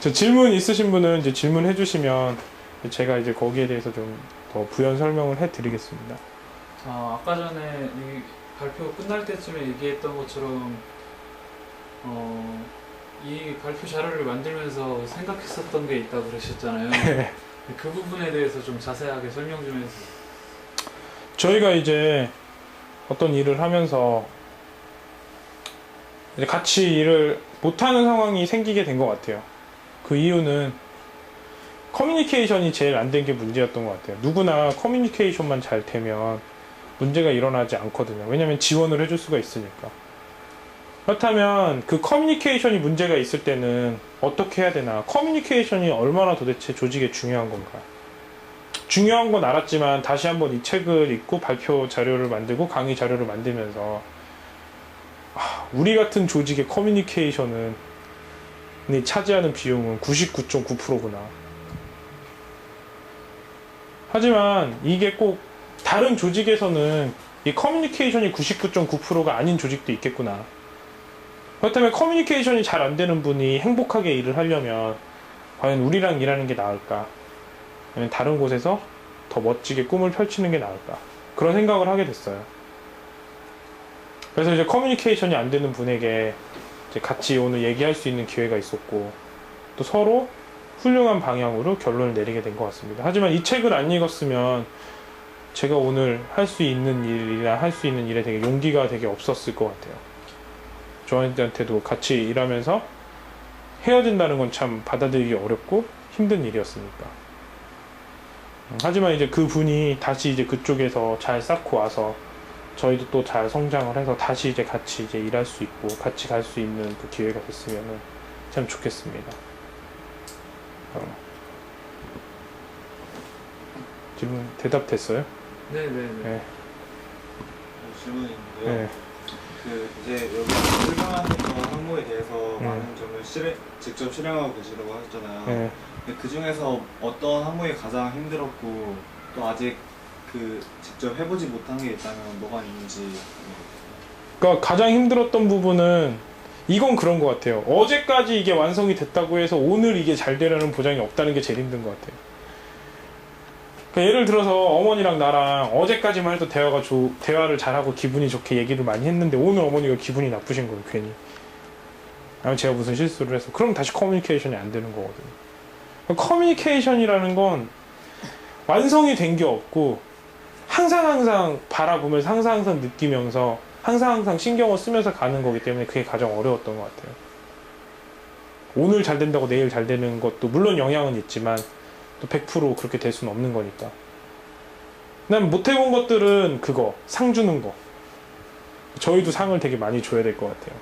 저 질문 있으신 분은 이제 질문해 주시면 제가 이제 거기에 대해서 좀 더 부연 설명을 해 드리겠습니다. 아, 아까 전에 이 발표 끝날 때쯤에 얘기했던 것처럼 어, 이 발표 자료를 만들면서 생각했었던 게 있다고 그러셨잖아요. 네. 그 부분에 대해서 좀 자세하게 설명 좀 해주세요. 저희가 이제 어떤 일을 하면서 같이 일을 못하는 상황이 생기게 된 것 같아요. 그 이유는 커뮤니케이션이 제일 안 된 게 문제였던 것 같아요. 누구나 커뮤니케이션만 잘 되면 문제가 일어나지 않거든요. 왜냐면 지원을 해줄 수가 있으니까. 그렇다면 그 커뮤니케이션이 문제가 있을 때는 어떻게 해야 되나? 커뮤니케이션이 얼마나 도대체 조직에 중요한 건가? 중요한 건 알았지만 다시 한번 이 책을 읽고 발표 자료를 만들고 강의 자료를 만들면서 아, 우리 같은 조직의 커뮤니케이션은 이 차지하는 비용은 99.9%구나. 하지만 이게 꼭 다른 조직에서는 이 커뮤니케이션이 99.9%가 아닌 조직도 있겠구나. 그렇다면 커뮤니케이션이 잘 안 되는 분이 행복하게 일을 하려면 과연 우리랑 일하는 게 나을까? 아니면 다른 곳에서 더 멋지게 꿈을 펼치는 게 나을까? 그런 생각을 하게 됐어요. 그래서 이제 커뮤니케이션이 안 되는 분에게 이제 같이 오늘 얘기할 수 있는 기회가 있었고 또 서로 훌륭한 방향으로 결론을 내리게 된 것 같습니다. 하지만 이 책을 안 읽었으면 제가 오늘 할 수 있는 일이나 할 수 있는 일에 되게 용기가 되게 없었을 것 같아요. 저한테도 같이 일하면서 헤어진다는 건 참 받아들이기 어렵고 힘든 일이었으니까. 음, 하지만 이제 그 분이 다시 이제 그쪽에서 잘 쌓고 와서 저희도 또 잘 성장을 해서 다시 이제 같이 이제 일할 수 있고 같이 갈 수 있는 그 기회가 됐으면 참 좋겠습니다. 어. 질문 대답 됐어요? 네네네. 네. 뭐 질문인데요. 네. 그 이제 여기 설명하셨던 항목에 대해서 음. 많은 점을 실행, 직접 실행하고 계시다고 하셨잖아요. 네. 그 중에서 어떤 항목이 가장 힘들었고 또 아직 그 직접 해보지 못한 게 있다면 뭐가 있는지 그러니까 가장 힘들었던 부분은 이건 그런 것 같아요. 어제까지 이게 완성이 됐다고 해서 오늘 이게 잘 되라는 보장이 없다는 게 제일 힘든 것 같아요. 그러니까 예를 들어서 어머니랑 나랑 어제까지만 해도 대화가 좋, 대화를 잘하고 기분이 좋게 얘기를 많이 했는데 오늘 어머니가 기분이 나쁘신 거예요, 괜히. 아니면 제가 무슨 실수를 해서. 그럼 다시 커뮤니케이션이 안 되는 거거든요. 그러니까 커뮤니케이션이라는 건 완성이 된 게 없고 항상 항상 바라보면서 항상 항상 느끼면서 항상 항상 신경을 쓰면서 가는 거기 때문에 그게 가장 어려웠던 것 같아요. 오늘 잘 된다고 내일 잘 되는 것도 물론 영향은 있지만 또 100% 그렇게 될 수는 없는 거니까. 난 못 해본 것들은 그거 상 주는 거. 저희도 상을 되게 많이 줘야 될 것 같아요.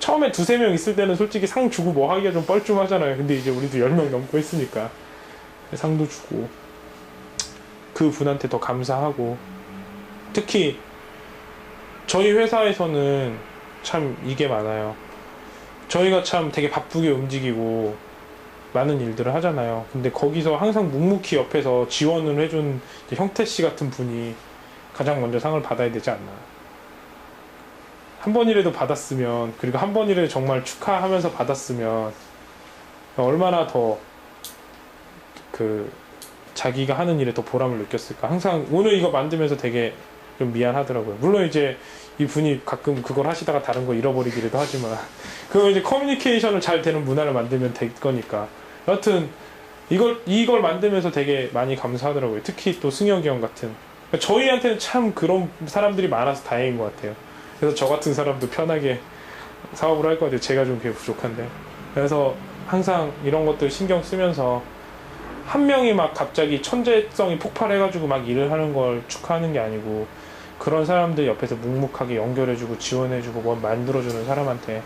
처음에 두세 명 있을 때는 솔직히 상 주고 뭐 하기가 좀 뻘쭘하잖아요. 근데 이제 우리도 10명 넘고 했으니까 상도 주고 그 분한테 더 감사하고 특히 저희 회사에서는 참 이게 많아요. 저희가 참 되게 바쁘게 움직이고 많은 일들을 하잖아요. 근데 거기서 항상 묵묵히 옆에서 지원을 해준 형태 씨 같은 분이 가장 먼저 상을 받아야 되지 않나. 한 번이라도 받았으면, 그리고 한 번이라도 정말 축하하면서 받았으면, 얼마나 더 그 자기가 하는 일에 더 보람을 느꼈을까. 항상 오늘 이거 만들면서 되게 좀 미안하더라고요. 물론 이제 이 분이 가끔 그걸 하시다가 다른 거 잃어버리기도 하지만 그거 이제 커뮤니케이션을 잘 되는 문화를 만들면 될 거니까. 여하튼 이걸 이걸 만들면서 되게 많이 감사하더라고요. 특히 또 승혁이 형 같은. 그러니까 저희한테는 참 그런 사람들이 많아서 다행인 것 같아요. 그래서 저 같은 사람도 편하게 사업을 할 것 같아요. 제가 좀 그게 부족한데. 그래서 항상 이런 것들 신경 쓰면서 한 명이 막 갑자기 천재성이 폭발해가지고 막 일을 하는 걸 축하하는 게 아니고 그런 사람들 옆에서 묵묵하게 연결해주고 지원해주고 뭘 만들어주는 사람한테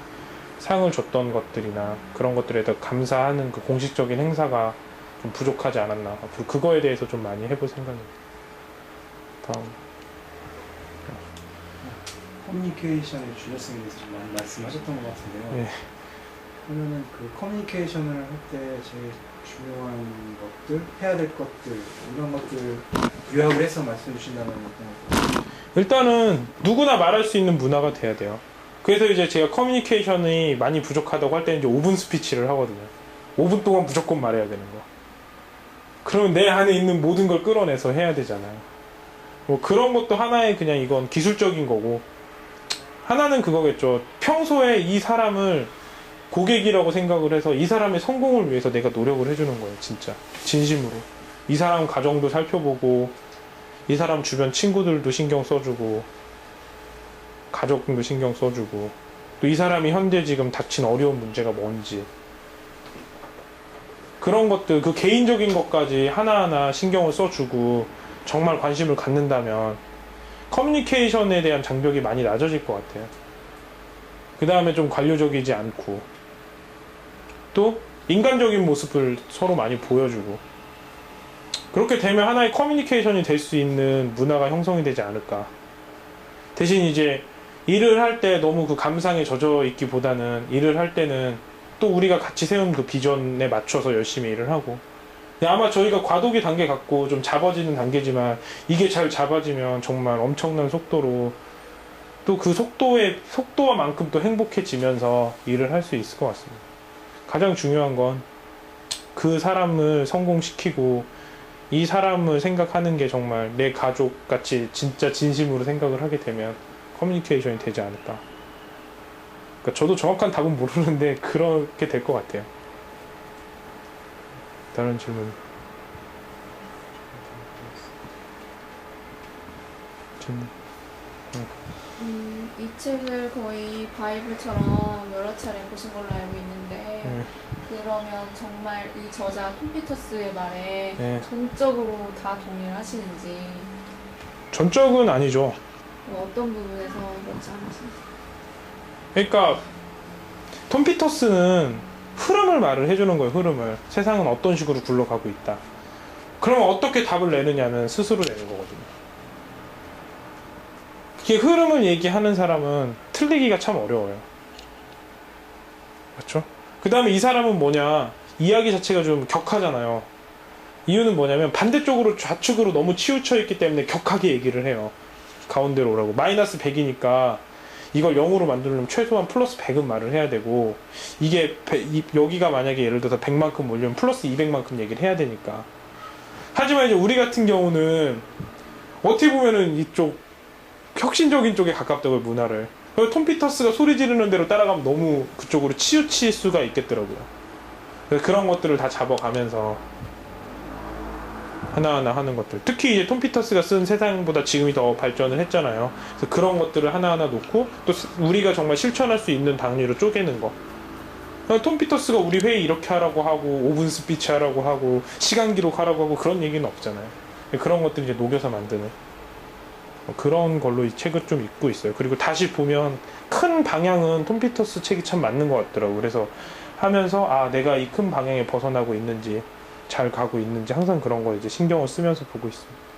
상을 줬던 것들이나 그런 것들에 더 감사하는 그 공식적인 행사가 좀 부족하지 않았나 앞으로 그거에 대해서 좀 많이 해볼 생각입니다. 다음 커뮤니케이션의 중요성에 대해서 좀 많이 말씀하셨던 것 같은데요. 네. 그러면은 그 커뮤니케이션을 할 때 제일 중요한 것들, 해야 될 것들 이런 것들 요약을 해서 말씀해 주신다면 어떤 것들? 일단은 누구나 말할 수 있는 문화가 돼야 돼요. 그래서 이제 제가 커뮤니케이션이 많이 부족하다고 할 때는 이제 5분 스피치를 하거든요. 5분 동안 무조건 말해야 되는 거. 그러면 내 안에 있는 모든 걸 끌어내서 해야 되잖아요. 뭐 그런 것도 하나의 그냥 이건 기술적인 거고 하나는 그거겠죠. 평소에 이 사람을 고객이라고 생각을 해서 이 사람의 성공을 위해서 내가 노력을 해주는 거예요, 진짜. 진심으로. 이 사람 가정도 살펴보고, 이 사람 주변 친구들도 신경 써주고, 가족도 신경 써주고, 또 이 사람이 현재 지금 닥친 어려운 문제가 뭔지. 그런 것들, 그 개인적인 것까지 하나하나 신경을 써주고, 정말 관심을 갖는다면, 커뮤니케이션에 대한 장벽이 많이 낮아질 것 같아요. 그 다음에 좀 관료적이지 않고, 또 인간적인 모습을 서로 많이 보여주고 그렇게 되면 하나의 커뮤니케이션이 될 수 있는 문화가 형성이 되지 않을까. 대신 이제 일을 할 때 너무 그 감상에 젖어 있기보다는 일을 할 때는 또 우리가 같이 세운 그 비전에 맞춰서 열심히 일을 하고. 아마 저희가 과도기 단계 갖고 좀 잡아지는 단계지만 이게 잘 잡아지면 정말 엄청난 속도로 또 그 속도의 속도만큼 또 행복해지면서 일을 할 수 있을 것 같습니다. 가장 중요한 건 그 사람을 성공시키고 이 사람을 생각하는 게 정말 내 가족 같이 진짜 진심으로 생각을 하게 되면 커뮤니케이션이 되지 않을까. 그러니까 저도 정확한 답은 모르는데 그렇게 될 것 같아요. 다른 질문. 질문. 음, 이 책을 거의 바이블처럼 여러 차례 보신 걸로 알고 있는데 네. 그러면 정말 이 저자 톰피터스의 말에 네. 전적으로 다 동의를 하시는지 전적은 아니죠. 뭐 어떤 부분에서 그렇지 않으신지 그러니까 톰 피터스는 흐름을 말을 해주는 거예요. 흐름을 세상은 어떤 식으로 굴러가고 있다. 그러면 어떻게 답을 내느냐는 스스로 내는 거거든요. 그게 흐름을 얘기하는 사람은 틀리기가 참 어려워요. 그렇죠? 그 다음에 이 사람은 뭐냐 이야기 자체가 좀 격하잖아요. 이유는 뭐냐면 반대쪽으로 좌측으로 너무 치우쳐 있기 때문에 격하게 얘기를 해요. 가운데로 오라고 마이너스 100이니까 이걸 0으로 만들려면 최소한 플러스 100은 말을 해야 되고 이게 배- 이- 여기가 만약에 예를 들어서 100만큼 올리면 플러스 200만큼 얘기를 해야 되니까 하지만 이제 우리 같은 경우는 어떻게 보면은 이쪽 혁신적인 쪽에 가깝다고요 문화를 톰 피터스가 소리 지르는 대로 따라가면 너무 그쪽으로 치우칠 수가 있겠더라고요 그런 것들을 다 잡아가면서 하나하나 하는 것들. 특히 이제 톰 피터스가 쓴 세상보다 지금이 더 발전을 했잖아요. 그래서 그런 것들을 하나하나 놓고 또 스- 우리가 정말 실천할 수 있는 단위로 쪼개는 거. 그냥 톰 피터스가 우리 회의 이렇게 하라고 하고 5분 스피치 하라고 하고 시간 기록하라고 하고 그런 얘기는 없잖아요. 그런 것들 이제 녹여서 만드는 뭐 그런 걸로 이 책을 좀 읽고 있어요. 그리고 다시 보면 큰 방향은 톰 피터스 책이 참 맞는 것 같더라고. 그래서 하면서 아 내가 이 큰 방향에 벗어나고 있는지 잘 가고 있는지 항상 그런 거 이제 신경을 쓰면서 보고 있습니다.